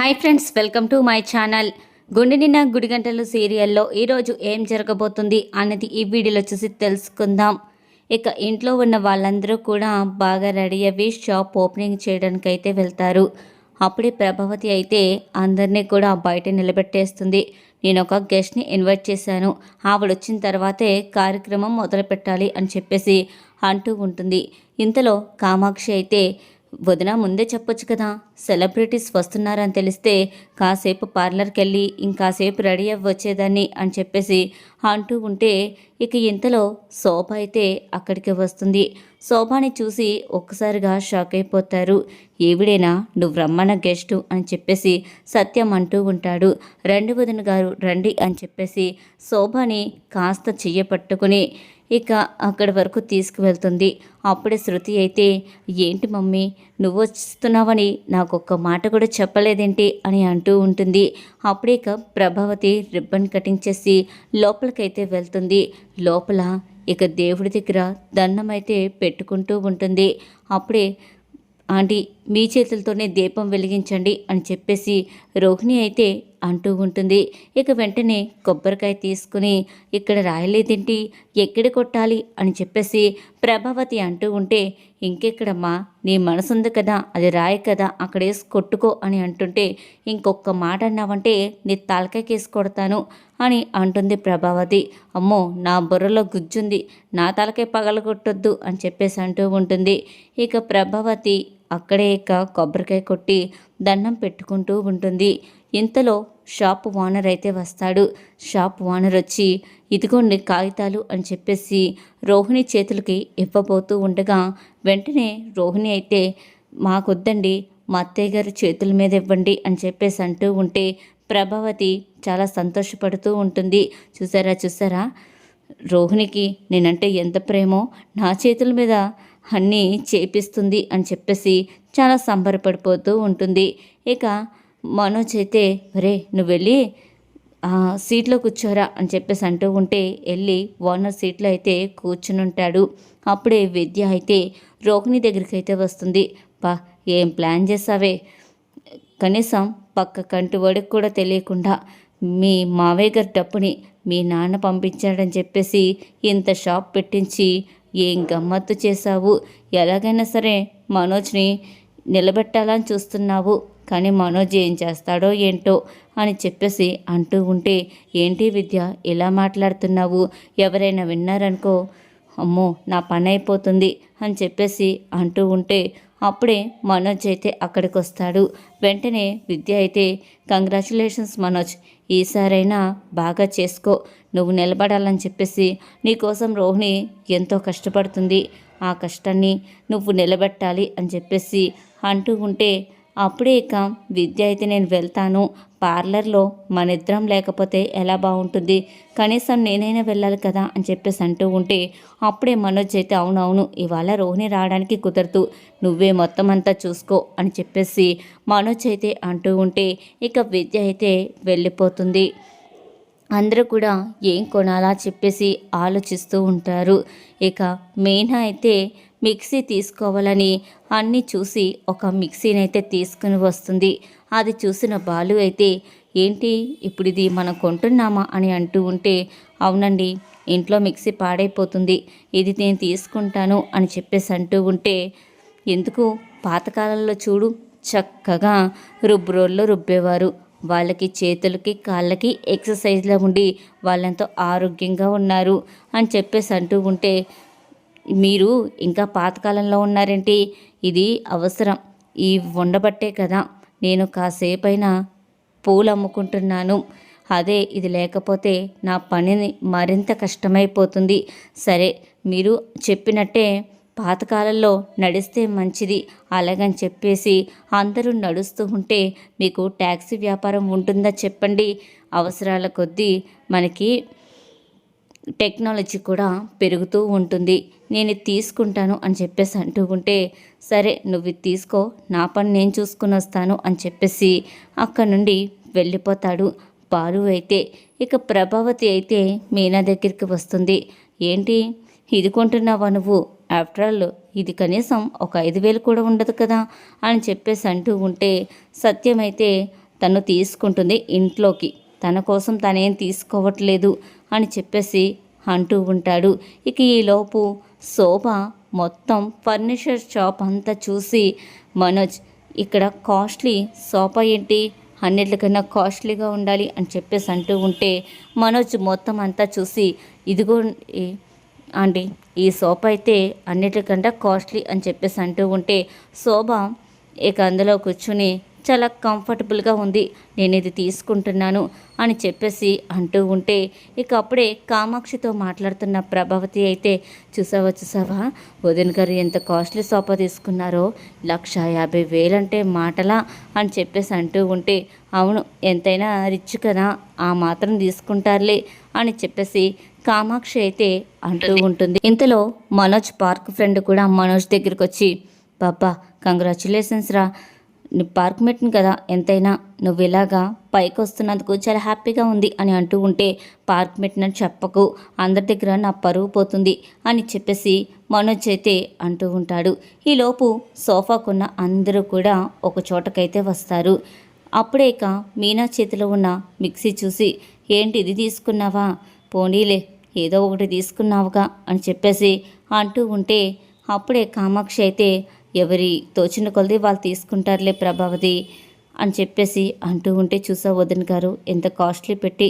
Hi friends welcome to my channel. గుండె నిన్న గుడిగంటలు సీరియల్లో ఈరోజు ఏం జరగబోతుంది అన్నది ఈ వీడియోలో చూసి తెలుసుకుందాం. ఇక ఇంట్లో ఉన్న వాళ్ళందరూ కూడా బాగా రెడీ అయ్యి షాప్ ఓపెనింగ్ చేయడానికి అయితే వెళ్తారు. అప్పుడే ప్రభావతి అయితే అందరినీ కూడా బయట నిలబెట్టేస్తుంది. నేను ఒక గెస్ట్ని ఇన్వైట్ చేశాను. ఆవిడ వచ్చిన తర్వాతే కార్యక్రమం మొదలు పెట్టాలి అని చెప్పేసి అంటూ ఉంటుంది. ఇంతలో కామాక్షి అయితే వదిన ముందే చెప్పొచ్చు కదా? సెలబ్రిటీస్ వస్తున్నారని తెలిస్తే కాసేపు పార్లర్కి వెళ్ళి ఇంకాసేపు రెడీ అవ్వి వచ్చేదాన్ని అని చెప్పేసి అంటూ ఉంటే ఇక ఇంతలో శోభ అయితే అక్కడికి వస్తుంది. శోభాని చూసి ఒక్కసారిగా షాక్ అయిపోతారు. ఏవిడేనా నువ్వు రమ్మన్న గెస్టు అని చెప్పేసి సత్యం అంటూ ఉంటాడు. రండి వదిన గారు రండి అని చెప్పేసి శోభని కాస్త చెయ్య పట్టుకుని ఇక అక్కడి వరకు తీసుకువెళ్తుంది. అప్పుడే శృతి అయితే ఏంటి మమ్మీ? నువ్వు వస్తున్నావని నాకు నాకొక్క మాట కూడా చెప్పలేదేంటి అని అంటూ ఉంటుంది. అప్పుడే ఇక ప్రభావతి రిబ్బన్ కటింగ్ చేసి లోపలికైతే వెళ్తుంది. లోపల ఇక దేవుడి దగ్గర దండమైతే పెట్టుకుంటూ ఉంటుంది. అప్పుడే ఆంటీ మీ చేతులతోనే దీపం వెలిగించండి అని చెప్పేసి రోహిణి అయితే అంటూ ఉంటుంది. ఇక వెంటనే కొబ్బరికాయ తీసుకుని ఇక్కడ రాయలేదేంటి ఎక్కడ కొట్టాలి అని చెప్పేసి ప్రభావతి అంటూ ఉంటే ఇంకెక్కడమ్మా నీ మనసుంది కదా అది రాయి కదా అక్కడేసి కొట్టుకో అని అంటుంటే ఇంకొక మాట అన్నావంటే నీ తలకాయకేసి కొడతాను అని అంటుంది ప్రభావతి. అమ్మో నా బుర్రలో గుజ్జుంది నా తలకాయ పగలగొట్టొద్దు అని చెప్పేసి అంటూ ఉంటుంది. ఇక ప్రభావతి అక్కడే ఇక కొబ్బరికాయ కొట్టి దండం పెట్టుకుంటూ ఉంటుంది. ఇంతలో షాప్ ఓనర్ అయితే వస్తాడు. షాప్ ఓనర్ వచ్చి ఇదిగోండి కాగితాలు అని చెప్పేసి రోహిణి చేతులకి ఇవ్వబోతూ ఉండగా వెంటనే రోహిణి అయితే మాకొద్దండి మా అత్తయ్య గారి చేతుల మీద ఇవ్వండి అని చెప్పేసి అంటూ ఉంటే ప్రభావతి చాలా సంతోషపడుతూ ఉంటుంది. చూసారా చూసారా? రోహిణికి నేనంటే ఎంత ప్రేమో నా చేతుల మీద అన్నీ చేపిస్తుంది అని చెప్పేసి చాలా సంబరపడిపోతూ ఉంటుంది. ఇక మనోజ్ అయితే రే నువ్వు వెళ్ళి సీట్లో కూర్చోరా అని చెప్పేసి అంటూ ఉంటే వెళ్ళి ఓనర్ సీట్లో అయితే కూర్చుని ఉంటాడు అప్పుడే విద్య అయితే రోహిణి దగ్గరికి అయితే వస్తుంది. పా ఏం ప్లాన్ చేసావే కనీసం పక్క కంటి వాడికి కూడా తెలియకుండా మీ మావయ్య గారి డబ్బుని మీ నాన్న పంపించాడని చెప్పేసి ఇంత షాప్ పెట్టించి ఏం గమ్మత్తు చేశావు? ఎలాగైనా సరే మనోజ్ని నిలబెట్టాలని చూస్తున్నావు. కానీ మనోజ్ ఏం చేస్తాడో ఏంటో అని చెప్పేసి అంటూ ఉంటే ఏంటి విద్య? ఇలా మాట్లాడుతున్నావు? ఎవరైనా విన్నారనుకో అమ్మో నా పని అయిపోతుంది అని చెప్పేసి అంటూ ఉంటే అప్పుడే మనోజ్ అయితే అక్కడికి వస్తాడు వెంటనే విద్య అయితే కంగ్రాచులేషన్స్ మనోజ్ ఈసారైనా బాగా చేసుకో. నువ్వు నిలబడాలని చెప్పేసి నీకోసం రోహిణి ఎంతో కష్టపడుతుంది. ఆ కష్టాన్ని నువ్వు నిలబెట్టాలి అని చెప్పేసి అంటూ ఉంటే అప్పుడే ఇక విద్య అయితే నేను వెళ్తాను. పార్లర్లో మన ఇద్దరం లేకపోతే ఎలా బాగుంటుంది? కనీసం నేనైనా వెళ్ళాలి కదా అని చెప్పేసి అంటూ ఉంటే అప్పుడే మనోజ్ అయితే అవునవును ఇవాళ రోహిణి రావడానికి కుదరదు. నువ్వే మొత్తం అంతా చూసుకో అని చెప్పేసి మనోజ్ అయితే అంటూ ఉంటే ఇక విద్య అయితే వెళ్ళిపోతుంది. అందరూ కూడా ఏం కొనాలా చెప్పేసి ఆలోచిస్తూ ఉంటారు. ఇక మెయిన్ అయితే మిక్సీ తీసుకోవాలని అన్నీ చూసి ఒక మిక్సీని అయితే తీసుకుని వస్తుంది. అది చూసిన బాలు అయితే ఏంటి ఇప్పుడు ఇది మనం కొంటున్నామా? అని అంటూ ఉంటే అవునండి ఇంట్లో మిక్సీ పాడైపోతుంది. ఇది నేను తీసుకుంటాను అని చెప్పేసి అంటూ ఉంటే ఎందుకు? పాతకాలంలో చూడు చక్కగా రుబ్బురోల్లో రుబ్బేవారు. వాళ్ళకి చేతులకి కాళ్ళకి ఎక్సర్సైజ్లో ఉండి వాళ్ళంతో ఆరోగ్యంగా ఉన్నారు అని చెప్పేసి అంటూ ఉంటే మీరు ఇంకా పాతకాలంలో ఉన్నారేంటి? ఇది అవసరం. ఈ ఉండబట్టే కదా నేను కాసేపైనా పూలు అమ్ముకుంటున్నాను. అదే ఇది లేకపోతే నా పనిని మరింత కష్టమైపోతుంది. సరే మీరు చెప్పినట్టే పాతకాలంలో నడిస్తే మంచిది అలాగని చెప్పేసి అందరూ నడుస్తూ ఉంటే మీకు ట్యాక్సీ వ్యాపారం ఉంటుందా చెప్పండి. అవసరాల కొద్దీ మనకి టెక్నాలజీ కూడా పెరుగుతూ ఉంటుంది. నేను తీసుకుంటాను అని చెప్పేసి అంటూ ఉంటే సరే నువ్వు తీసుకో నా పని నేను చూసుకుని వస్తాను అని చెప్పేసి అక్కడ నుండి వెళ్ళిపోతాడు బాలు అయితే. ఇక ప్రభావతి అయితే మీనా దగ్గరికి వస్తుంది. ఏంటి? ఇది కొంటున్నావా నువ్వు? ఆఫ్టర్ ఆల్ ఇది కనీసం ఒక ఐదు వేలు కూడా ఉండదు కదా అని చెప్పేసి అంటూ ఉంటే సత్యమైతే తను తీసుకుంటుంది ఇంట్లోకి. తన కోసం తనేం తీసుకోవట్లేదు అని చెప్పేసి అంటూ ఉంటాడు. ఇక ఈలోపు శోభ మొత్తం ఫర్నిచర్ షాప్ అంతా చూసి మనోజ్ ఇక్కడ కాస్ట్లీ సోఫా ఏంటి? అన్నిటికన్నా కాస్ట్లీగా ఉండాలి అని చెప్పేసి అంటూ ఉంటే మనోజ్ మొత్తం అంతా చూసి ఇదిగో ఆంటీ ఈ సోప్ అయితే అన్నిటికంటే కాస్ట్లీ అని చెప్పేసి అంటూ ఉంటే శోభ ఇక అందులో కూర్చుని చాలా కంఫర్టబుల్గా ఉంది నేను ఇది తీసుకుంటున్నాను అని చెప్పేసి అంటూ ఉంటే ఇక అప్పుడే కామాక్షితో మాట్లాడుతున్న ప్రభావతి అయితే చూసావా చూసావా వదిన గారు ఎంత కాస్ట్లీ సోఫా తీసుకున్నారో లక్ష యాభై వేలంటే మాటలా అని చెప్పేసి అంటూ ఉంటే అవును ఎంతైనా రిచ్ కదా ఆ మాత్రం తీసుకుంటారులే అని చెప్పేసి కామాక్షి అయితే అంటూ ఉంటుంది. ఇంతలో మనోజ్ పార్క్ ఫ్రెండ్ కూడా మనోజ్ దగ్గరికి వచ్చి బాబా కంగ్రాచులేషన్స్ రా. నీ పార్క్ మెట్ని కదా. ఎంతైనా నువ్వు ఇలాగా పైకి వస్తున్నందుకు చాలా హ్యాపీగా ఉంది అని అంటూ ఉంటే పార్క్ మెట్నని చెప్పకు. అందరి దగ్గర నా పరువు పోతుంది అని చెప్పేసి మనోజ్ అయితే అంటూ ఉంటాడు. ఈలోపు సోఫాకున్న అందరూ కూడా ఒక చోటకైతే వస్తారు. అప్పుడే ఇక మీనా చేతిలో ఉన్న మిక్సీ చూసి ఏంటి ఇది తీసుకున్నావా? పోనీలే ఏదో ఒకటి తీసుకున్నావుగా అని చెప్పేసి అంటూ ఉంటే అప్పుడే కామాక్షి అయితే ఎవరి తోచిన కొలది వాళ్ళు తీసుకుంటారులే ప్రభావతి అని చెప్పేసి అంటూ ఉంటే చూసా వదిన గారు ఎంత కాస్ట్లీ పెట్టి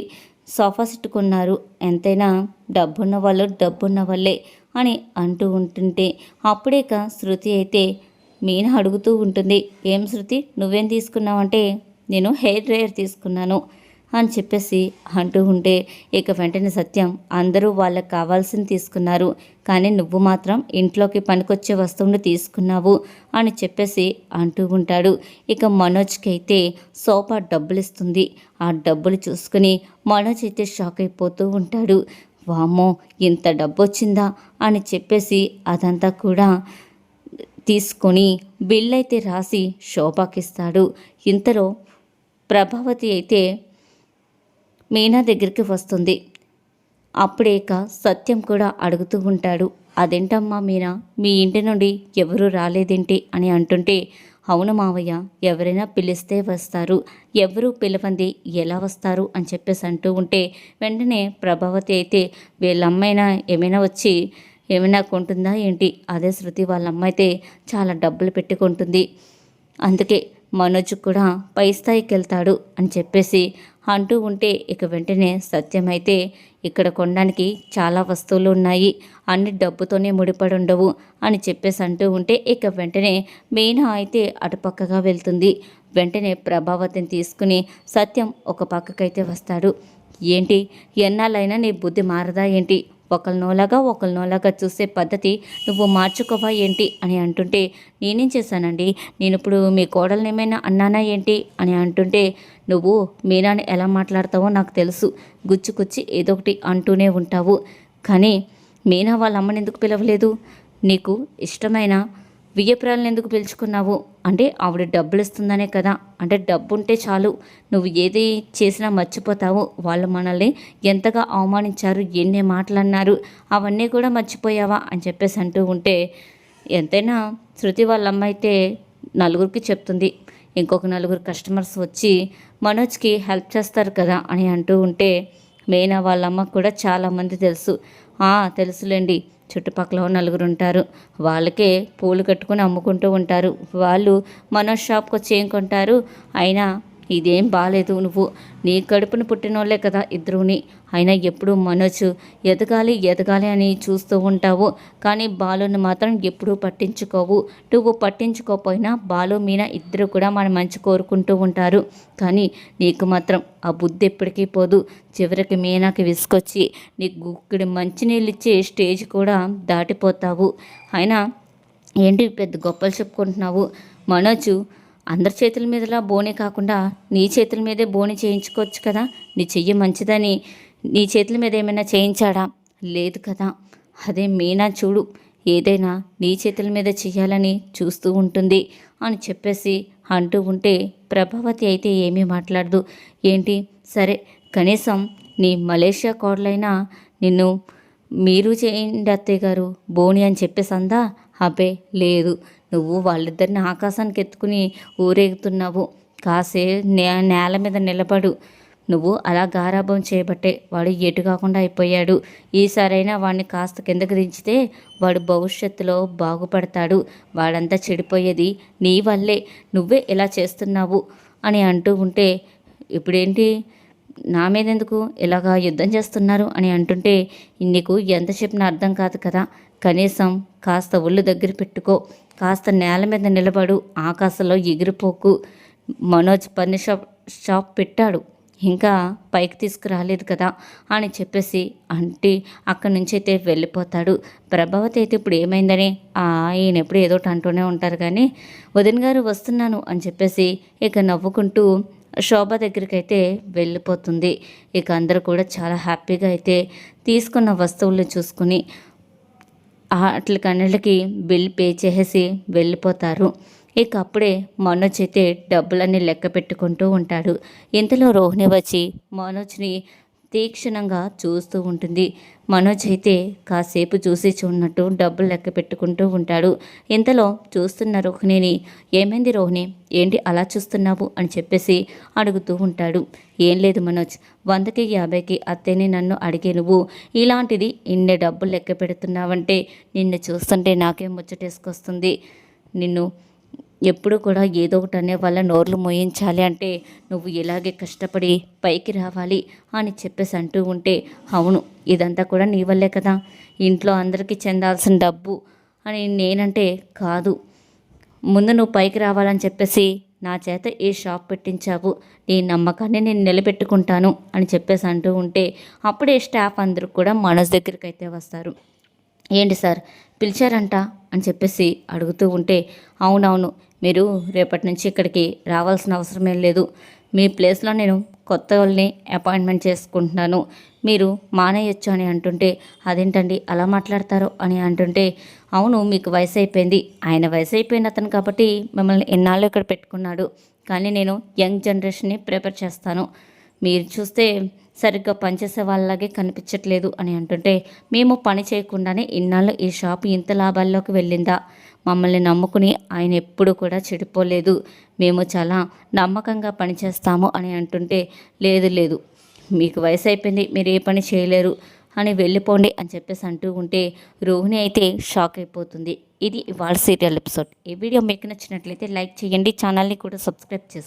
సోఫా సెట్ కొన్నారు ఎంతైనా డబ్బున్న వాళ్ళు డబ్బున్న వాళ్ళే అని అంటూ ఉంటుంటే అప్పుడేక శృతి అయితే మీన అడుగుతూ ఉంటుంది ఏం శృతి నువ్వేం తీసుకున్నావంటే నేను హెయిర్ డ్రైయర్ తీసుకున్నాను అని చెప్పేసి అంటూ ఉంటే ఇక వెంటనే సత్యం అందరూ వాళ్ళకి కావాల్సింది తీసుకున్నారు. కానీ నువ్వు మాత్రం ఇంట్లోకి పనికొచ్చే వస్తువును తీసుకున్నావు అని చెప్పేసి అంటూ ఉంటాడు. ఇక మనోజ్కి అయితే సోఫా డబ్బులు ఇస్తుంది ఆ డబ్బులు చూసుకుని మనోజ్ అయితే షాక్ అయిపోతూ ఉంటాడు. వామ్మో ఇంత డబ్బు వచ్చిందా అని చెప్పేసి అదంతా కూడా తీసుకొని బిల్ అయితే రాసి శోభాకిస్తాడు ఇంతలో ప్రభావతి అయితే మీనా దగ్గరికి వస్తుంది. అప్పుడేక సత్యం కూడా అడుగుతూ ఉంటాడు. అదేంటమ్మా మీనా? మీ ఇంటి నుండి ఎవరు రాలేదేంటి? అని అంటుంటే అవును మావయ్య ఎవరైనా పిలిస్తే వస్తారు. ఎవరు పిలవంది ఎలా వస్తారు? అని చెప్పేసి అంటూ ఉంటే వెంటనే ప్రభావతి అయితే వీళ్ళమ్మైనా ఏమైనా వచ్చి ఏమైనా కొంటుందా ఏంటి? అదే శృతి వాళ్ళ అమ్మ అయితే చాలా డబ్బులు పెట్టుకుంటుంది అందుకే మనోజ్ కూడా పై స్థాయికి వెళ్తాడు అని చెప్పేసి అంటూ ఉంటే ఇక వెంటనే సత్యమైతే ఇక్కడ కొనడానికి చాలా వస్తువులు ఉన్నాయి. అన్ని డబ్బుతోనే ముడిపడి ఉండవు అని చెప్పేసి అంటూ ఉంటే ఇక వెంటనే మీనా అయితే అటుపక్కగా వెళ్తుంది. వెంటనే ప్రభావతిని తీసుకుని సత్యం ఒక పక్కకైతే వస్తాడు. ఏంటి? ఎన్నాళ్ళైనా నీ బుద్ధి మారదా ఏంటి? ఒకరినోలాగా ఒకరినోలాగా చూసే పద్ధతి నువ్వు మార్చుకోవా ఏంటి అని అంటుంటే నేనేం చేశానండి? నేను ఇప్పుడు మీ కోడల్ని ఏమైనా అన్నానా ఏంటి అని అంటుంటే నువ్వు మీనాని ఎలా మాట్లాడతావో నాకు తెలుసు. గుచ్చి గుచ్చి ఏదో ఒకటి అంటూనే ఉంటావు. కానీ మీనా వాళ్ళ అమ్మని ఎందుకు పిలవలేదు? నీకు ఇష్టమైన వియ్యపురాలను ఎందుకు పిలుచుకున్నావు? అంటే ఆవిడ డబ్బులు ఇస్తుందనే కదా. అంటే డబ్బు ఉంటే చాలు. నువ్వు ఏది చేసినా మర్చిపోతావు. వాళ్ళు మనల్ని ఎంతగా అవమానించారు ఎన్ని మాటలు అన్నారు అవన్నీ కూడా మర్చిపోయావా అని చెప్పేసి అంటూ ఉంటే ఎంతైనా శృతి వాళ్ళ అమ్మ అయితే నలుగురికి చెప్తుంది. ఇంకొక నలుగురు కస్టమర్స్ వచ్చి మనోజ్కి హెల్ప్ చేస్తారు కదా అని అంటూ ఉంటే మెయిన్ వాళ్ళ అమ్మకు కూడా చాలామంది తెలుసు. తెలుసులేండి. చుట్టుపక్కల నలుగురు ఉంటారు వాళ్ళకే పూలు కట్టుకొని అమ్ముకుంటూ ఉంటారు. వాళ్ళు మన షాప్కి వచ్చి ఏం కొంటారు? అయినా ఇదేం బాగాలేదు నువ్వు నీ కడుపును పుట్టినోళ్ళే కదా ఇద్దరుని అయినా ఎప్పుడు మనోజ్ ఎదగాలి ఎదగాలి అని చూస్తూ ఉంటావు. కానీ బాలుని మాత్రం ఎప్పుడూ పట్టించుకోవు. నువ్వు పట్టించుకోకపోయినా బాలు మీన ఇద్దరు కూడా మన మంచి కోరుకుంటూ ఉంటారు. కానీ నీకు మాత్రం ఆ బుద్ధి ఎప్పటికీ పోదు. చివరికి మీనాకి విసుకొచ్చి నీకు గుక్కడి మంచినీళ్ళు ఇచ్చే స్టేజ్ కూడా దాటిపోతావు. అయినా ఏంటి పెద్ద గొప్పలు చెప్పుకుంటున్నావు? మనోజు అందరి చేతుల మీదలా బోనే కాకుండా నీ చేతుల మీదే బోని చేయించుకోవచ్చు కదా. నీ చెయ్యి మంచిదని నీ చేతుల మీద ఏమైనా చేయించాడా? లేదు కదా. అదే మీనా చూడు ఏదైనా నీ చేతుల మీద చెయ్యాలని చూస్తూ ఉంటుంది అని చెప్పేసి అంటూ ఉంటే ప్రభావతి అయితే ఏమీ మాట్లాడదు. ఏంటి? సరే కనీసం నీ మలేషియా కోడలైనా నిన్ను మీరు చేయండి అత్తయ్య గారు బోని అని చెప్పేసి అందా? అబ్బే లేదు. నువ్వు వాళ్ళిద్దరిని ఆకాశానికి ఎత్తుకుని ఊరేగుతున్నావు. కాసే నే నేల మీద నిలబడు. నువ్వు అలా గారాభం చేయబట్టే వాడు ఎటు కాకుండా అయిపోయాడు. ఈసారైనా వాడిని కాస్త కిందకు దించితే వాడు భవిష్యత్తులో బాగుపడతాడు. వాడంతా చెడిపోయేది నీ వల్లే. నువ్వే ఇలా చేస్తున్నావు అని అంటూ ఉంటే ఇప్పుడేంటి? నా మీద ఎందుకు ఇలాగా యుద్ధం చేస్తున్నారు? అని అంటుంటే నీకు ఎంత చెప్పినా అర్థం కాదు కదా. కనీసం కాస్త ఒళ్ళు దగ్గర పెట్టుకో. కాస్త నేల మీద నిలబడు. ఆకాశంలో ఎగిరిపోకు. మనోజ్ పని షాప్ షాప్ పెట్టాడు. ఇంకా పైకి తీసుకురాలేదు కదా అని చెప్పేసి అంటే అక్కడి నుంచి అయితే వెళ్ళిపోతాడు. ప్రభావతి అయితే ఇప్పుడు ఏమైందని? ఈయన ఎప్పుడు ఏదో ఒకటి అంటూనే ఉంటారు కానీ వదిన గారు వస్తున్నాను అని చెప్పేసి ఇక నవ్వుకుంటూ శోభ దగ్గరికి అయితే వెళ్ళిపోతుంది. ఇక అందరూ కూడా చాలా హ్యాపీగా అయితే తీసుకున్న వస్తువులు చూసుకుని వాటికన్నిటికి బిల్ పే చేసేసి వెళ్ళిపోతారు. ఇక అప్పుడే మనోజ్ అయితే డబ్బులన్నీ లెక్క పెట్టుకుంటూ ఉంటాడు. ఇంతలో రోహిణి వచ్చి మనోజ్ని తీక్షణంగా చూస్తూ ఉంటుంది. మనోజ్ అయితే కాసేపు చూసి చూడనట్టు డబ్బులు లెక్క పెట్టుకుంటూ ఉంటాడు. ఇంతలో చూస్తున్న రోహిణిని. ఏమైంది రోహిణి? ఏంటి అలా చూస్తున్నావు? అని చెప్పేసి అడుగుతూ ఉంటాడు. ఏం లేదు మనోజ్. వందకి యాభైకి అత్తేని నన్ను అడిగే నువ్వు. ఇలాంటిది ఇన్ని డబ్బులు లెక్క పెడుతున్నావంటే నిన్ను చూస్తుంటే నాకేం ముచ్చటేసుకొస్తుంది? నిన్ను ఎప్పుడు కూడా ఏదో ఒకటి అనే వాళ్ళ నోర్లు మోయించాలి అంటే నువ్వు ఇలాగే కష్టపడి పైకి రావాలి అని చెప్పేసి అంటూ ఉంటే అవును ఇదంతా కూడా నీ వల్లే కదా. ఇంట్లో అందరికీ చెందాల్సిన డబ్బు అని నేనంటే కాదు. ముందు నువ్వు పైకి రావాలని చెప్పేసి నా చేత ఈ షాప్ పెట్టించావు? నీ నమ్మకాన్ని నేను నిలబెట్టుకుంటాను అని చెప్పేసి అంటూ ఉంటే అప్పుడే స్టాఫ్ అందరూ కూడా మనోజ్ దగ్గరికి అయితే వస్తారు. ఏంటి సార్? పిలిచారంట అని చెప్పేసి అడుగుతూ ఉంటే అవునవును మీరు రేపటి నుంచి ఇక్కడికి రావాల్సిన అవసరం ఏం లేదు. మీ ప్లేస్లో నేను కొత్త వాళ్ళని అపాయింట్మెంట్ చేసుకుంటున్నాను. మీరు మానేయొచ్చు అని అంటుంటే అదేంటండి అలా మాట్లాడతారు? అని అంటుంటే అవును మీకు వయసు అయిపోయింది. ఆయన వయసు అయిపోయిన అతను కాబట్టి మిమ్మల్ని ఎన్నాళ్ళు ఇక్కడ పెట్టుకున్నాడు. కానీ నేను యంగ్ జనరేషన్ని ప్రిపేర్ చేస్తాను. మీరు చూస్తే సరిగ్గా పనిచేసే వాళ్ళలాగే కనిపించట్లేదు అని అంటుంటే మేము పని చేయకుండానే ఇన్నాళ్ళు ఈ షాపు ఇంత లాభాల్లోకి వెళ్ళిందా? మమ్మల్ని నమ్ముకుని ఆయన ఎప్పుడు కూడా చెడిపోలేదు. మేము చాలా నమ్మకంగా పనిచేస్తాము అని అంటుంటే లేదు లేదు. మీకు వయసు అయిపోయింది మీరు ఏ పని చేయలేరు. అని వెళ్ళిపోండి అని చెప్పేసి అంటూ ఉంటే రోహిణి అయితే షాక్ అయిపోతుంది. ఇది ఇవాళ సీరియల్ ఎపిసోడ్. ఈ వీడియో మీకు నచ్చినట్లయితే లైక్ చేయండి ఛానల్ని కూడా సబ్స్క్రైబ్ చేసుకోండి.